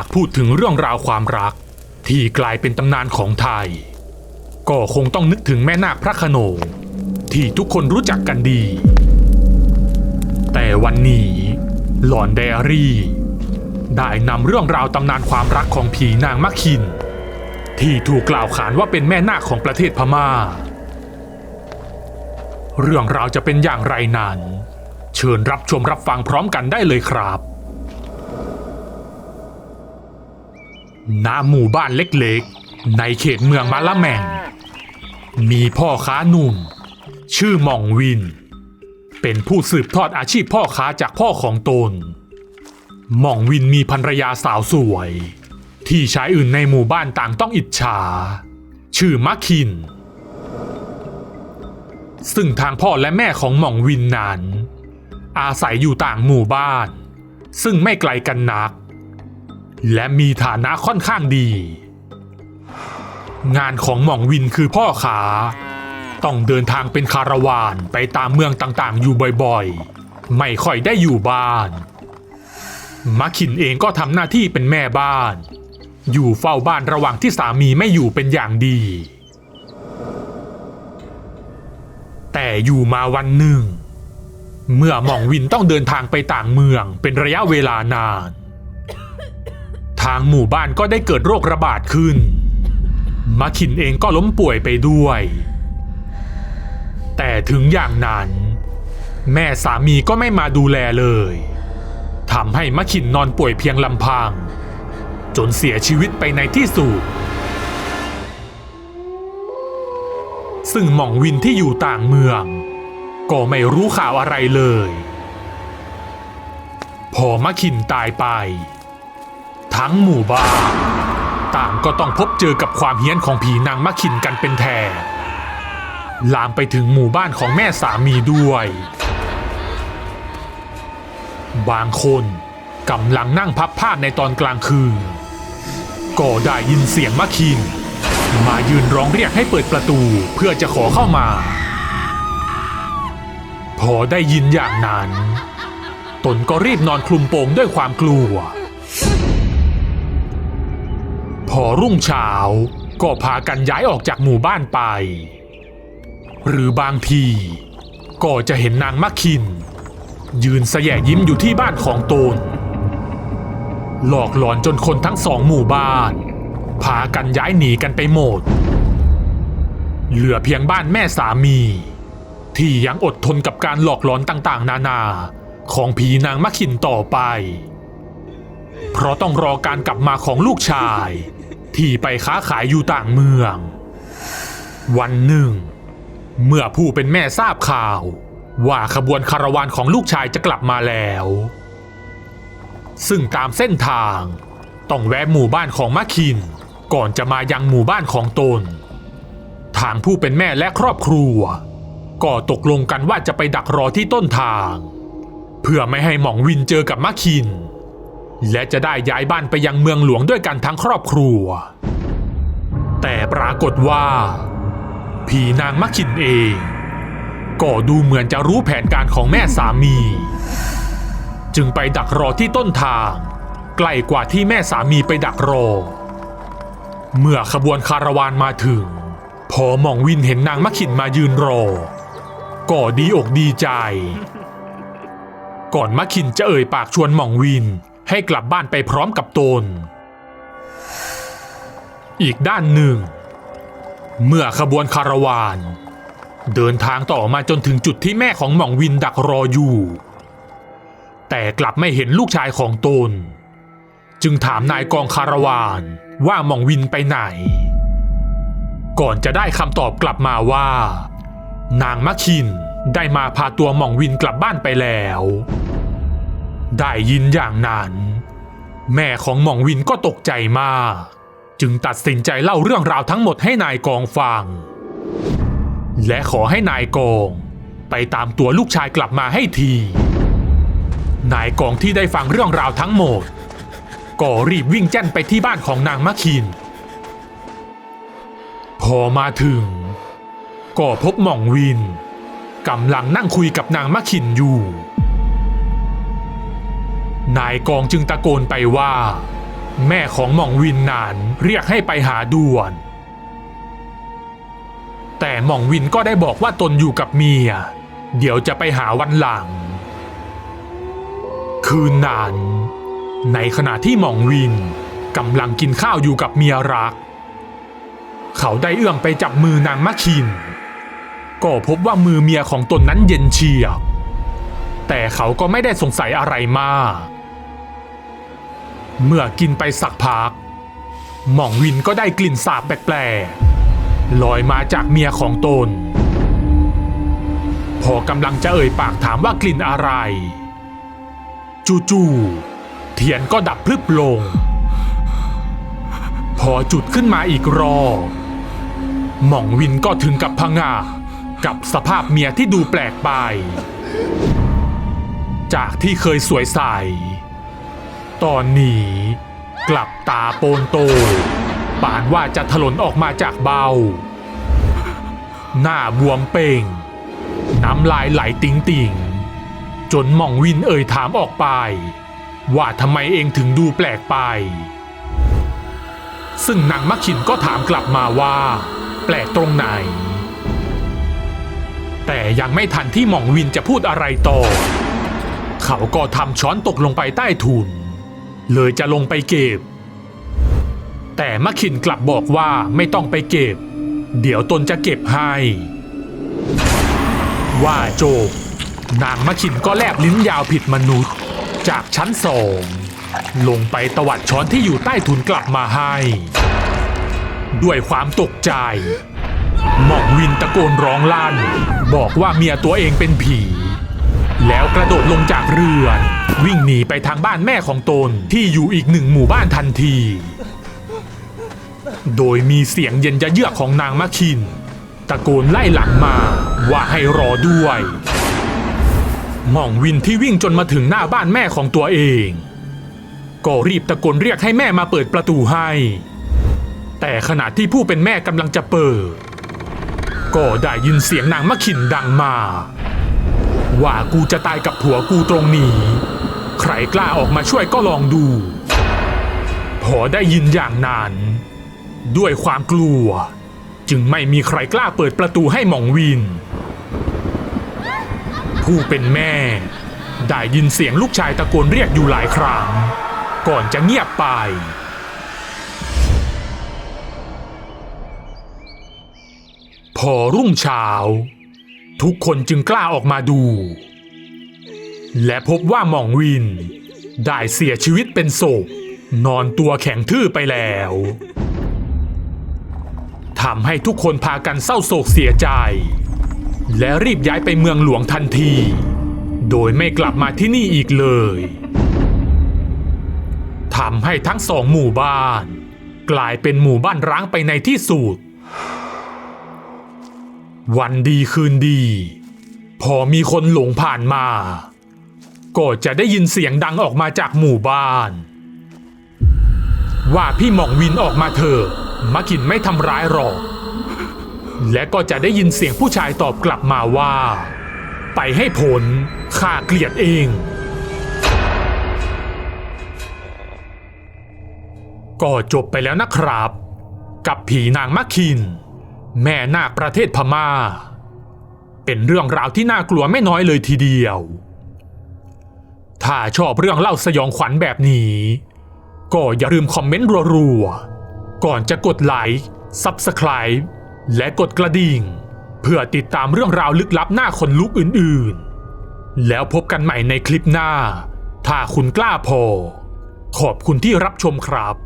หากพูดถึงเรื่องราวความรัก ที่กลายเป็นตำนานของไทย ก็คงต้องนึกถึงแม่นาคพระโขนงที่ทุกคนรู้จักกันดี แต่วันนี้หลอนไดอารี่ ได้นำเรื่องราวตำนานความรักของผีนางมักคิน ที่ถูกกล่าวขานว่าเป็นแม่นาคของประเทศพม่า เรื่องราวจะเป็นอย่างไรนั้น เชิญรับชมรับฟังพร้อมกันได้เลยครับ ณหมู่บ้านเล็กๆ ในเขตเมืองมะละแมง มีพ่อค้าหนุ่ม ชื่อหม่องวิน เป็นผู้สืบทอดอาชีพพ่อค้าจากพ่อของตน หม่องวินมีภรรยาสาวสวย ที่ชายอื่นในหมู่บ้านต่างต้องอิจฉา ชื่อมักคิน ซึ่งทางพ่อและแม่ของหม่องวินนั้น อาศัยอยู่ต่างหมู่บ้าน ซึ่งไม่ไกลกันนัก และมีฐานะค่อนข้างดี งานของหม่องวินคือพ่อขา ต้องเดินทางเป็นคาราวานไปตามเมืองต่างๆ อยู่บ่อยๆ ไม่ค่อยได้อยู่บ้านมักขินเองก็ทำหน้าที่เป็นแม่บ้าน อยู่เฝ้าบ้านระหว่างที่สามีไม่อยู่เป็นอย่างดี แต่อยู่มาวันหนึ่ง เมื่อหม่องวินต้องเดินทางไปต่างเมืองเป็นระยะเวลานานางหมู่บ้านก็ได้เกิดโรคระบาดขึ้นมาขินเองก็ล้มป่วยไปด้วย แต่ถึงอย่างนั้น แม่สามีก็ไม่มาดูแลเลยทำให้มะขินนอนป่วยเพียงลำพัง จนเสียชีวิตไปในที่สุดซึ่งหม่องวินที่อยู่ต่างเมือง ก็ไม่รู้ข่าวอะไรเลย พอมะขินตายไป ทั้งหมู่บ้านต่างก็ต้องพบเจอกับความเฮี้ยนของผีนางมะขินกันเป็นแถบลามไปถึงหมู่บ้านของแม่สามีด้วย บางคนกำลังนั่งพับผ้าในตอนกลางคืน ก็ได้ยินเสียงมะขิน มายืนร้องเรียกให้เปิดประตูเพื่อจะขอเข้ามา พอได้ยินอย่างนั้น ตนก็รีบนอนคลุมโปงด้วยความกลัว อรุ่งเช้าก็พากันย้ายออกจากหมู่บ้านไป หรือบางทีก็จะเห็นนางมักคิน ยืนแสยะยิ้มอยู่ที่บ้านของตน หลอกหลอนจนคนทั้งสองหมู่บ้าน พากันย้ายหนีกันไปหมด เหลือเพียงบ้านแม่สามี ที่ยังอดทนกับการหลอกหลอนต่างๆ นานาของผีนางมักคินต่อไป เพราะต้องรอการกลับมาของลูกชาย ที่ไปค้าขายอยู่ต่างเมือง วันหนึ่ง เมื่อผู้เป็นแม่ทราบข่าว ว่าขบวนคาราวานของลูกชายจะกลับมาแล้ว ซึ่งตามเส้นทาง ต้องแวะหมู่บ้านของมะคิน ก่อนจะมายังหมู่บ้านของตน ทางผู้เป็นแม่และครอบครัว ก็ตกลงกันว่าจะไปดักรอที่ต้นทาง เพื่อไม่ให้หม่องวินเจอกับมะคิน และจะได้ย้ายบ้านไปยังเมืองหลวงด้วยกันทั้งครอบครัว แต่ปรากฏว่า ผีนางมักขินเอง ก็ดูเหมือนจะรู้แผนการของแม่สามี จึงไปดักรอที่ต้นทาง ใกล้กว่าที่แม่สามีไปดักรอ เมื่อขบวนคาราวานมาถึง พอมองวินเห็นนางมักขินมายืนรอ ก็ดีอกดีใจ ก่อนมักขินจะเอ่ยปากชวนมองวิน ให้กลับบ้านไปพร้อมกับตน อีกด้านหนึ่ง เมื่อขบวนคาราวาน เดินทางต่อมาจนถึงจุดที่แม่ของหม่องวินดักรออยู่ แต่กลับไม่เห็นลูกชายของตน จึงถามนายกองคาราวานว่าหม่องวินไปไหน ก่อนจะได้คำตอบกลับมาว่า นางมะคินได้มาพาตัวหม่องวินกลับบ้านไปแล้ว ได้ยินอย่างนั้น แม่ของหม่องวินก็ตกใจมาก จึงตัดสินใจเล่าเรื่องราวทั้งหมดให้นายกองฟัง และขอให้นายกองไปตามตัวลูกชายกลับมาให้ที นายกองที่ได้ฟังเรื่องราวทั้งหมด ก็รีบวิ่งแจ้นไปที่บ้านของนางมะคิน พอมาถึง ก็พบหม่องวินกำลังนั่งคุยกับนางมะคินอยู่ นายกองจึงตะโกนไปว่า แม่ของหม่องวินนั้นเรียกให้ไปหาด่วน แต่หม่องวินก็ได้บอกว่าตนอยู่กับเมีย เดี๋ยวจะไปหาวันหลัง คืนนั้นในขณะที่หม่องวินกำลังกินข้าวอยู่กับเมียรัก เขาได้เอื้อมไปจับมือนางมะคิน ก็พบว่ามือเมียของตนนั้นเย็นเฉียบแต่เขาก็ไม่ได้สงสัยอะไรมาก เมื่อกินไปสักพัก หม่องวินก็ได้กลิ่นสาบแปลกๆลอยมาจากเมียของตน พอกำลังจะเอ่ยปากถามว่ากลิ่นอะไร จู่ๆเทียนก็ดับพลึบลง พอจุดขึ้นมาอีกรอบหม่องวินก็ถึงกับพงากับสภาพเมียที่ดูแปลกไป จากที่เคยสวยใส ตอนนี้ กลับตาโปนโตปานว่าจะถลนออกมาจากเบ้าหน้าบวมเป่ง น้ำลายไหลติ่งติ่งๆจนมองวินเอ่ยถามออกไป ว่าทำไมเองถึงดูแปลกไป ซึ่งนางมักขินก็ถามกลับมาว่า แปลกตรงไหน แต่ยังไม่ทันที่หม่องวินจะพูดอะไรต่อ เขาก็ทำช้อนตกลงไปใต้ถุน เลยจะลงไปเก็บ แต่มะขินกลับบอกว่าไม่ต้องไปเก็บ เดี๋ยวตนจะเก็บให้ ว่าโจบนางมะขินก็แลบลิ้นยาวผิดมนุษย์ จากชั้นสองลงไปตวัดช้อนที่อยู่ใต้ถุนกลับมาให้ ด้วยความตกใจ หม่องวินตะโกนร้องลั่น บอกว่าเมียตัวเองเป็นผี แล้วกระโดดลงจากเรือนวิ่งหนีไปทางบ้านแม่ของตนที่อยู่อีกหนึ่งหมู่บ้านทันที โดยมีเสียงเย็นจะเยือกของนางมะคิน ตะโกนไล่หลังมาว่าให้รอด้วยหม่องวินที่วิ่งจนมาถึงหน้าบ้านแม่ของตัวเอง ก็รีบตะโกนเรียกให้แม่มาเปิดประตูให้ แต่ขณะที่ผู้เป็นแม่กำลังจะเปิด ก็ได้ยินเสียงนางมะขินดังมา ว่ากูจะตายกับผัวกูตรงนี้ ใครกล้าออกมาช่วยก็ลองดู พอได้ยินอย่างนั้น ด้วยความกลัว จึงไม่มีใครกล้าเปิดประตูให้หม่องวิน ผู้เป็นแม่ ได้ยินเสียงลูกชายตะโกนเรียกอยู่หลายครั้ง ก่อนจะเงียบไปพอรุ่งเช้า ทุกคนจึงกล้าออกมาดู และพบว่าหม่องวิน ได้เสียชีวิตเป็นศพนอนตัวแข็งทื่อไปแล้วทำให้ทุกคนพากันเศร้าโศกเสียใจ และรีบย้ายไปเมืองหลวงทันที โดยไม่กลับมาที่นี่อีกเลยทำให้ทั้งสองหมู่บ้าน กลายเป็นหมู่บ้านร้างไปในที่สุด วันดีคืนดี พอมีคนหลงผ่านมา ก็จะได้ยินเสียงดังออกมาจากหมู่บ้าน ว่าพี่หม่องวินออกมาเถอะมากินไม่ทำร้ายหรอก และก็จะได้ยินเสียงผู้ชายตอบกลับมาว่า ไปให้ผลข้าเกลียดเอง ก็จบไปแล้วนะครับ กับผีนางมะคิน แม่นาคประเทศพม่า เป็นเรื่องราวที่น่ากลัวไม่น้อยเลยทีเดียว ถ้าชอบเรื่องเล่าสยองขวัญแบบนี้ ก็อย่าลืมคอมเมนต์รัวๆ ก่อนจะกดไลค์ Subscribe และกดกระดิ่ง เพื่อติดตามเรื่องราวลึกลับหน้าคนลุกอื่นๆ แล้วพบกันใหม่ในคลิปหน้า ถ้าคุณกล้าพอ ขอบคุณที่รับชมครับ